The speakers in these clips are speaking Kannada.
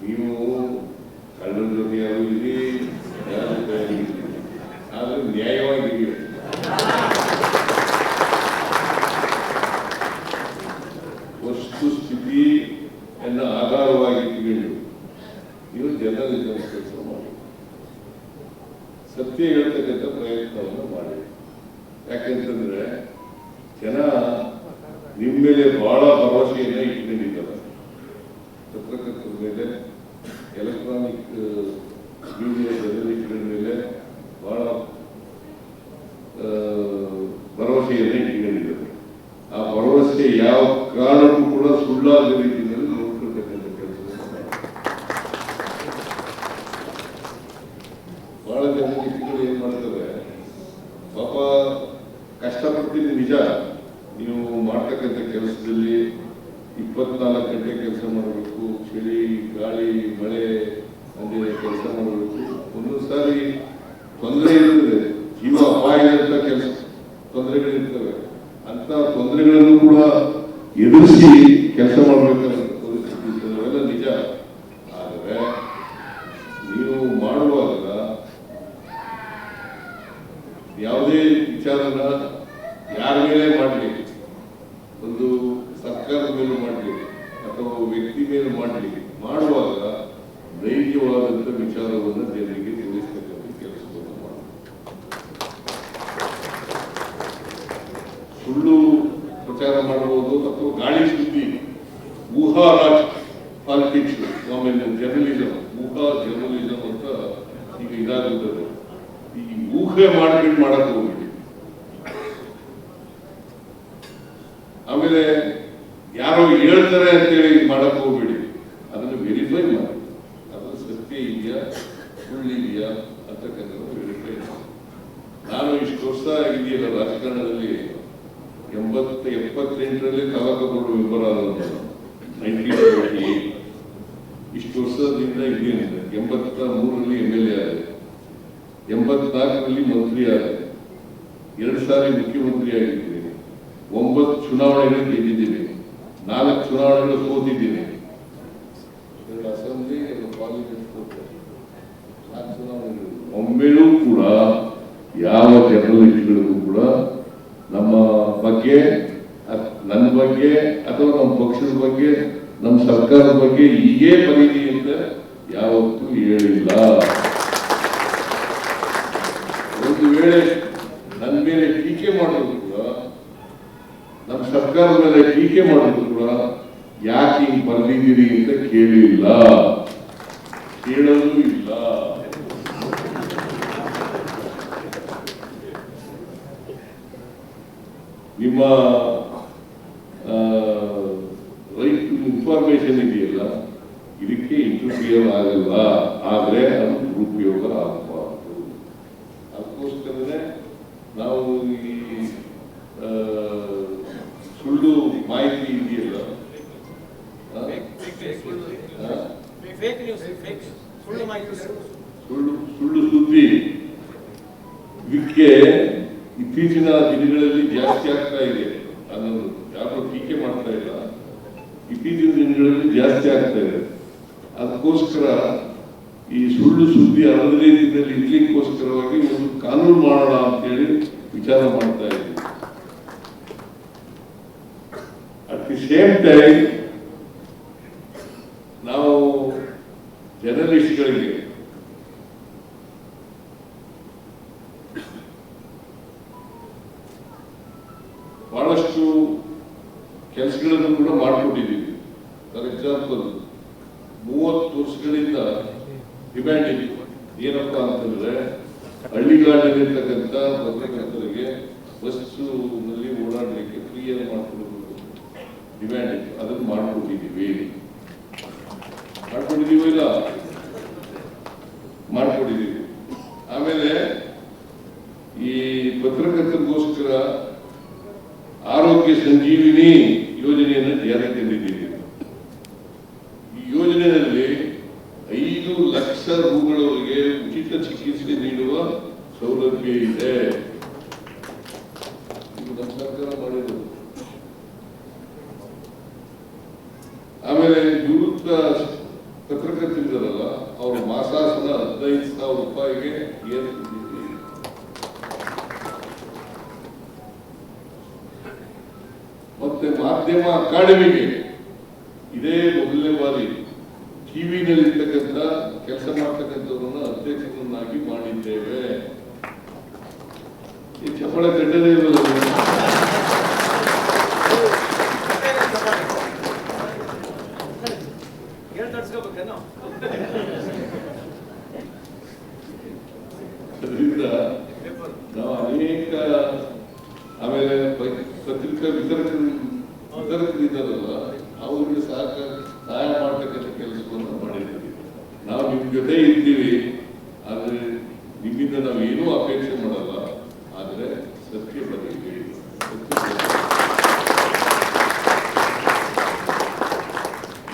ನೀವು ಕಳ್ಳರ ಜೊತೆ ಯಾರು ಇರಿ, ಯಾರ ಸ್ಥಿತಿ ಆದ್ರೆ ನ್ಯಾಯವಾಗಿರಿ ವಸ್ತು ಆಧಾರವಾಗಿ ಇಟ್ಕೊಂಡು ಜನರ ಜನ ಕೆಲಸ ಮಾಡಿ. ಸತ್ಯ ಹೇಳ್ತಕ್ಕಂಥ ಪ್ರಯತ್ನವನ್ನು ಮಾಡಿ. ಯಾಕೆಂತಂದ್ರೆ ಜನ ನಿಮ್ಮ ಮೇಲೆ ಬಹಳ ಭರವಸೆಯನ್ನ ಇಟ್ಕೊಂಡಿದ್ದಾರೆ ಪತ್ರಕರ್ತರ ಮೇಲೆ ಎಲೆಕ್ಟ್ರಾನಿಕ್ ಮೀಡಿಯಾ ಜರ್ನಲಿಸ್ಟ್ಗಳ ಮೇಲೆ ಬಹಳ ಆ, ಭರವಸೆಯನ್ನ ಇಟ್ಕೊಂಡಿದ್ದಾರೆ ಆ ಭರವಸೆ ಯಾವ ಕಾರಣಕ್ಕೂ ಕೂಡ ಸುಳ್ಳಾದ ರೀತಿಯಲ್ಲಿ ನೋಡ್ಕೊಳ್ತಕ್ಕಂಥ ಕೆಲಸವನ್ನು ಮಾಡಿ ಬಹಳ ಜರ್ನಲಿಸ್ಟ್ಗಳು ಏನ್ ಮಾಡ್ತಾರೆ ಪಾಪ ಕಷ್ಟಪಡ್ತೀನಿ ನಿಜ. ನೀವು ಮಾಡ್ತಕ್ಕಂಥ ಕೆಲಸದಲ್ಲಿ ಇಪ್ಪತ್ನಾಲ್ಕು ಗಂಟೆ ಕೆಲಸ ಮಾಡಬೇಕು. ಚಳಿ, ಗಾಳಿ, ಮಳೆ ಅಂದರೆ ಕೆಲಸ ಮಾಡಬೇಕು. ಒಂದೊಂದು ಸಾರಿ ತೊಂದರೆ ಇರುತ್ತದೆ ಜೀವ ಅಪಾಯ ಅಂತ ಕೆಲಸ ತೊಂದರೆಗಳಿರ್ತವೆ. ಅಂತ ತೊಂದರೆಗಳನ್ನು ಕೂಡ ಎದುರಿಸಿ ಕೆಲಸ ಮಾಡಬೇಕಾದ ಪರಿಸ್ಥಿತಿ ಇರ್ತದೆ. ಅವೆಲ್ಲ ನಿಜ ಆದರೆ ನೀವು ಮಾಡುವಾಗ ಯಾವುದೇ ವಿಚಾರನ ಯಾರ ಮೇಲೆ ಮಾಡಲಿ ಒಂದು ಸರ್ಕಾರದ ಮೇಲೆ ಮಾಡಲಿ ಅಥವಾ ವ್ಯಕ್ತಿ ಮೇಲೆ ಮಾಡಲಿ ಮಾಡುವಾಗ ನೈಜವಾದಂಥ ವಿಚಾರವನ್ನು ಜನರಿಗೆ ತಿಳಿಸ್ತಕ್ಕಂಥ ಕೆಲಸವನ್ನು ಮಾಡಿ ಸುಳ್ಳು ಪ್ರಚಾರ ಮಾಡಬಹುದು ಅಥವಾ ಗಾಳಿ ಸುದ್ದಿ, ಊಹಾ ಪಾಲಿಟಿಕ್ಸ್ ಆಮೇಲೆ ಜರ್ನಲಿಸಂ ಊಹಾ ಜರ್ನಲಿಸಂ ಅಂತ ಈಗ ಇದಾಗುತ್ತದೆ ಈ ಊಹೆ ಮಾಡ್ಬಿಟ್ಟು ಮಾಡಕ್ ಹೋಗ್ಬಿಡಿ ಆಮೇಲೆ ಯಾರೋ ಹೇಳ್ತಾರೆ ಅಂತೇಳಿ ಮಾಡಕ್ ಹೋಗ್ಬಿಡಿ ಅದನ್ನು ವೆರಿಫೈ ಮಾಡಿ ಅದು ಸತ್ಯ ಇದೆಯಾ ಸುಳ್ಳಿದೆಯಾ ಅಂತಕ್ಕಂಥದ್ದು ನಾನು ಇಷ್ಟು ವರ್ಷ ಇದೆಯಲ್ಲ ರಾಜಕಾರಣದಲ್ಲಿ ಎಂಬತ್ತ, ಎಪ್ಪತ್ತೆಂಟರಲ್ಲಿ ತಾಲೂಕು ಬೋರ್ಡ್ ಮೆಂಬರ್ ಇಷ್ಟು ವರ್ಷದಿಂದ ಇದ್ದೇನೆ ಎಂಬತ್ತ ಮೂರರಲ್ಲಿ ಎಂ ಎಲ್ ಎ ಆದೆ ಎಂಬತ್ನಾಲ್ಕರಲ್ಲಿ ಮಂತ್ರಿ ಆಗಿದೆ. ಎರಡು ಸಾರಿ ಮುಖ್ಯಮಂತ್ರಿ ಆಗಿದ್ದೇನೆ. ಒಂಬತ್ತು ಚುನಾವಣೆಗಳು ಗೆದ್ದಿದ್ದೇನೆ. ನಾಲ್ಕು ಚುನಾವಣೆಗಳು ಸೋತಿದ್ದೀನಿ ಎರಡು ಅಸೆಂಬ್ಲಿ ಎರಡು ಪಾರ್ಲಿಮೆಂಟ್ ಸೋತೆ. ನಾಲ್ಕು ಚುನಾವಣೆಗಳು ಒಮ್ಮೆಲೂ ಕೂಡ ಯಾವ ಜರ್ನಲಿಸ್ಟ್ಗಳಿಗೂ ಕೂಡ ನಮ್ಮ ಬಗ್ಗೆ ನನ್ನ ಬಗ್ಗೆ ಅಥವಾ ನಮ್ಮ ಪಕ್ಷದ ಬಗ್ಗೆ, ನಮ್ಮ ಸರ್ಕಾರದ ಬಗ್ಗೆ ಹೀಗೇ ಬರೀರಿ ಅಂತ ಯಾವತ್ತೂ ಹೇಳಿಲ್ಲ. ಒಂದು ವೇಳೆ ನನ್ನ ಮೇಲೆ ಟೀಕೆ ಮಾಡೋದು ಕೂಡ, ನಮ್ಮ ಸರ್ಕಾರದ ಮೇಲೆ ಟೀಕೆ ಮಾಡೋದು ಕೂಡ ಯಾಕೆ ಹಿಂಗೆ ಬರ್ದಿದ್ದೀರಿ ಅಂತ ಕೇಳಿಲ್ಲ ಕೇಳಲು ಇಲ್ಲ ನಿಮ್ಮ ರೈಟ್ ಇನ್ಫಾರ್ಮೇಶನ್ ಇದೆಯಲ್ಲ ಇದಕ್ಕೆ ಇಂಟರ್ಫಿಯರ್ ಆಗಲ್ಲ ಆದರೆ ಅದು ದುರುಪಯೋಗ ಆಗಬಾರ್ದು. ಅದಕ್ಕೋಸ್ಕರನೇ ನಾವು ಈ ಸುಳ್ಳು ಮಾಹಿತಿ ಇದೆಯಲ್ಲ ಸುಳ್ಳು ಸುಳ್ಳು ಸುದ್ದಿ. ಇದಕ್ಕೆ ಇತ್ತೀಚಿನ ದಿನಗಳಲ್ಲಿ ಜಾಸ್ತಿ ಆಗ್ತಾ ಇದೆ. ಅದನ್ನು ಯಾರು ಟೀಕೆ ಮಾಡ್ತಾ ಇಲ್ಲ. ಇತ್ತೀಚಿನ ದಿನಗಳಲ್ಲಿ ಜಾಸ್ತಿ ಆಗ್ತಾ ಇದೆ. ಅದಕ್ಕೋಸ್ಕರ ಈ ಸುಳ್ಳು ಸುದ್ದಿ ಹರಡದೇ ರೀತಿಯಲ್ಲಿ ಇರ್ಲಿಕ್ಕೋಸ್ಕರವಾಗಿ ಒಂದು ಕಾನೂನು ಮಾಡೋಣ ಅಂತೇಳಿ ವಿಚಾರ ಮಾಡ್ತಾ ಇದ್ದೀವಿ. At the same time for example ಮೂವತ್ತು ವರ್ಷಗಳಿಂದ ಡಿಮ್ಯಾಂಡ್ ಇತ್ತು. ಏನಪ್ಪ ಅಂತಂದ್ರೆ ಹಳ್ಳಿಗಾಡಲ್ಲಿರ್ತಕ್ಕಂಥ ಪತ್ರಕರ್ತರಿಗೆ ಬಸ್ಸುನಲ್ಲಿ ಓಡಾಡಲಿಕ್ಕೆ ಫ್ರೀಯಾಗಿ ಮಾಡಿಕೊಡಬೇಕು. ಡಿಮ್ಯಾಂಡ್ ಇತ್ತು. ಅದನ್ನು ಮಾಡಿಕೊಟ್ಟಿದ್ದೀವಿ. ಮಾಡ್ಕೊಂಡಿದ್ದೀವಿ ಇಲ್ಲ? ಮಾಡ್ಕೊಂಡಿದ್ದೀವಿ ಆಮೇಲೆ ಈ ಪತ್ರಕರ್ತರಿಗೋಸ್ಕರ ಆರೋಗ್ಯ ಸಂಜೀವಿನಿ ಲಕ್ಷ ರೂಗಳವರೆಗೆ ಉಚಿತ ಚಿಕಿತ್ಸೆ ನೀಡುವ ಸೌಲಭ್ಯ ಇದೆ. ಮಾಡಿರೋದು ಆಮೇಲೆ ನಿವೃತ್ತ ಪತ್ರಕರ್ತ ಪತ್ರಕರ್ತರಿದ್ದಾರಲ್ಲ, ಅವ್ರ ಮಾಸಾಸನ ಹದಿನೈದು ಸಾವಿರ ರೂಪಾಯಿಗೆ ಏನು ಮತ್ತೆ ಮಾಧ್ಯಮ ಅಕಾಡೆಮಿಗೆ ಇದೇ ಮೊದಲನೇ ಬಾರಿ ಟಿವಿನಲ್ಲಿ ಇರ್ತಕ್ಕಂಥ ಕೆಲಸ ಮಾಡ್ತಕ್ಕಂಥವ್ರನ್ನ ಅಧ್ಯಕ್ಷರನ್ನಾಗಿ ಮಾಡಿದ್ದೇವೆ. ಈ ಚಪ್ಪಳೆ ಹೇಳ್ ತಡ್ಸ್ಕೊಬೇಕೇನೋ ಅದರಿಂದ ನಾವು ಅನೇಕ, ಆಮೇಲೆ ಪತ್ರಿಕಾ ವಿತರಕರು ವಿತರಕರಿದ್ದಾರಲ್ಲ ಅವರಿಗೆ ಸಹಕ ಸಹಾಯ ಮಾಡ್ತಕ್ಕಂಥ ಕೆಲಸವನ್ನು ಮಾಡಿದ್ದೀವಿ ನಾವು ನಿಮ್ ಜೊತೆ ಇರ್ತೀವಿ ಆದ್ರೆ ನಿಮ್ಮಿಂದ ನಾವು ಏನೂ ಅಪೇಕ್ಷೆ ಮಾಡಲ್ಲ ಆದ್ರೆ ಸತ್ಯ ಬಗ್ಗೆ ಹೇಳಿ ಸತ್ಯ ಬಗ್ಗೆ.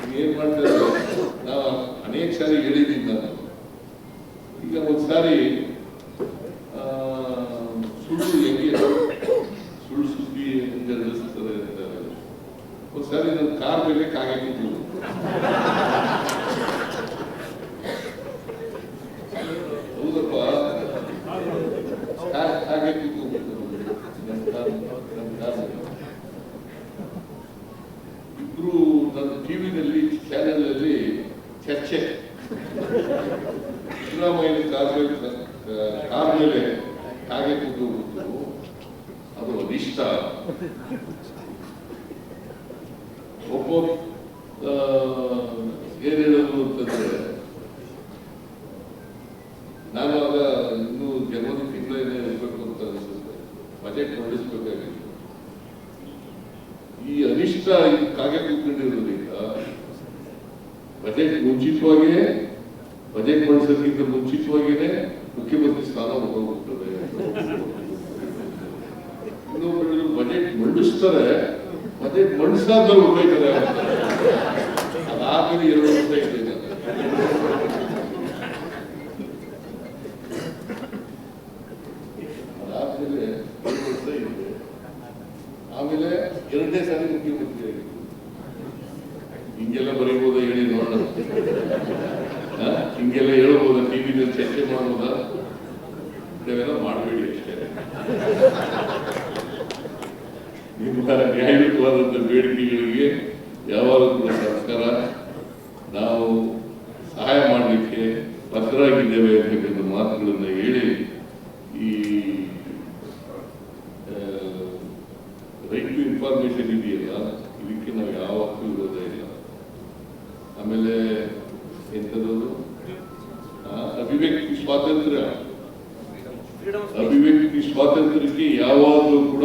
ಈಗ ಏನ್ ಮಾಡ್ತಾರೆ ನಾವು ಅನೇಕ ಸಾರಿ ಹೇಳಿದ್ದೀನಿ ನಾನು ಈಗ ಒಂದ್ಸಾರಿ ಆ, ಸುಳ್ಳು ಹೆಂಗೆ ಸುಳ್ಳು ಸುದ್ದಿ ಹೆಂಗೆ ಹರಡಿಸ್ತದೆ ಅಂತಾರೆ ಒಂದ್ಸಾರಿ ನನ್ನ ಕಾರ್ ಮೇಲೆ ಕಾಗಿತ್ತು ಹೌದಪ್ಪ. ಕಾ- ಕಾಗೆತ್ತಿತ್ತು ನನ್ನ ಕಾರ್ ನನ್ನ ಕಾರ್. ಮೇಲೆ. ಇಬ್ರು ನನ್ನ ಟಿವಿನಲ್ಲಿ ಚಾನೆಲ್ ಅಲ್ಲಿ ಚರ್ಚೆ. ಸಿದ್ದರಾಮಯ್ಯ ಕಾರ್ ಮೇಲೆ ಕಾರ್ ಮೇಲೆ ಕಾಗೆ ಕೂತು ಅದು ಅನಿಷ್ಟ. ಆ, ಏನ್ ಹೇಳೋದು ಅಂತಂದ್ರೆ ನಾನು ಆಗ ಇನ್ನೂ ಜನವರಿ ತಿಂಗಳೇನೆ ಇರಬೇಕು ಅಂತ ಅನಿಸುತ್ತೆ. ಬಜೆಟ್ ಮಂಡಿಸ್ಬೇಕಾಗಿತ್ತು ಈ ಅನಿಷ್ಟ ಈ ಕಾಗೆ ಕೂತ್ಕೊಂಡಿರೋದ್ರಿಂದ ಬಜೆಟ್ ಮುಂಚಿತವಾಗಿಯೇ ಬಜೆಟ್ ಮಂಡಿಸೋದಕ್ಕಿಂತ ಮುಂಚಿತವಾಗಿಯೇ ಮುಖ್ಯಮಂತ್ರಿ ಸ್ಥಾನ ಹೋಗ್ತದೆ ಇನ್ನೊಬ್ಬರು ಬಜೆಟ್ ಮಂಡಿಸ್ತಾರೆ. ಮಂಡಿಸಾದ್ಮೇಲೆ ಹೋಗ್ಬೇಕಾದ್ರೆ ಅದಾದ್ಮೇಲೆ ಎರಡು ವರ್ಷ ಇದ್ದೇನೆ ಅದಾದ್ಮೇಲೆ ಎರಡು ವರ್ಷ ಇದೆ ಆಮೇಲೆ ಎರಡನೇ ಸಾರಿ ಮುಖ್ಯಮಂತ್ರಿ ಆಗಿತ್ತು ಹಿಂಗೆಲ್ಲ ಬರೀಬೋದ ಹೇಳಿ ನೋಡೋಣ. ಹಿಂಗೆಲ್ಲ ಹೇಳ್ಬೋದ? ಟಿವಿನಲ್ಲಿ ಚರ್ಚೆ ಮಾಡ್ಬೋದ? ನೀವೆಲ್ಲ ಮಾಡಬೇಡಿ ಅಷ್ಟೇ. ನಿಮ್ಮ ನ್ಯಾಯಯುತವಾದಂಥ ಬೇಡಿಕೆಗಳಿಗೆ ಯಾವಾಗಲೂ ಕೂಡ ಸರ್ಕಾರ ನಾವು ಸಹಾಯ ಮಾಡಲಿಕ್ಕೆ ಭದ್ರಾಗಿದ್ದೇವೆ ಅಂತಕ್ಕಂಥ ಮಾತುಗಳನ್ನು ಹೇಳಿ ಈ ರೈಟ್ ಟು ಇನ್ಫಾರ್ಮೇಶನ್ ಇದೆಯಲ್ಲ ಇದಕ್ಕೆ ನಾವು ಯಾವತ್ತೂ ಇರೋದೇ ಇಲ್ಲ. ಆಮೇಲೆ ಎಂಥದ್ದು ಅಭಿವ್ಯಕ್ತಿ ಸ್ವಾತಂತ್ರ್ಯ. ಅಭಿವ್ಯಕ್ತಿ ಸ್ವಾತಂತ್ರ್ಯಕ್ಕೆ ಯಾವಾಗಲೂ ಕೂಡ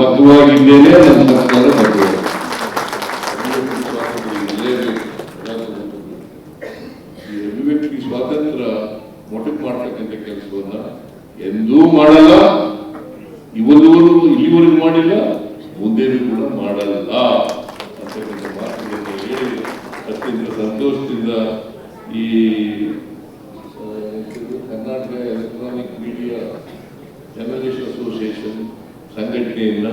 ನಾನು ಬದ್ಧವಾಗಿದ್ದೇನೆ ನಮ್ಮ ಸರ್ಕಾರ ಬದ್ಧವಾಗಿದೆ ಅಭಿವ್ಯಕ್ತಿ ಸ್ವಾತಂತ್ರ್ಯ ಕೆಲಸವನ್ನ ಎಂದೂ ಮಾಡಲ್ಲ ಇವತ್ತುವರೆಗೂ ಇಲ್ಲಿವರೆಗೂ ಮಾಡಿಲ್ಲ ಮುಂದೇನೂ ಕೂಡ ಮಾಡಲ್ಲ ಅಂತಕ್ಕಂಥ ಅತ್ಯಂತ ಸಂತೋಷದಿಂದ ಈ ಸಂಘಟನೆಯನ್ನ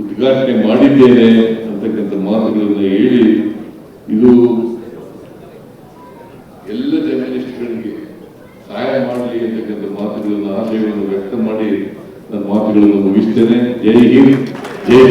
ಉದ್ಘಾಟನೆ ಮಾಡಿದ್ದೇನೆ ಅಂತಕ್ಕಂಥ ಮಾತುಗಳನ್ನು ಹೇಳಿ, ಇದು ಎಲ್ಲ ಜರ್ನಲಿಸ್ಟ್ಗಳಿಗೆ ಸಹಾಯ ಮಾಡಲಿ ಅಂತಕ್ಕಂಥ ಮಾತುಗಳನ್ನು ಆಶಯವನ್ನು ವ್ಯಕ್ತ ಮಾಡಿ, ನನ್ನ ಮಾತುಗಳನ್ನು ಮುಗಿಸ್ತೇನೆ. ಜೈ ಹಿಂದ್, ಜೈ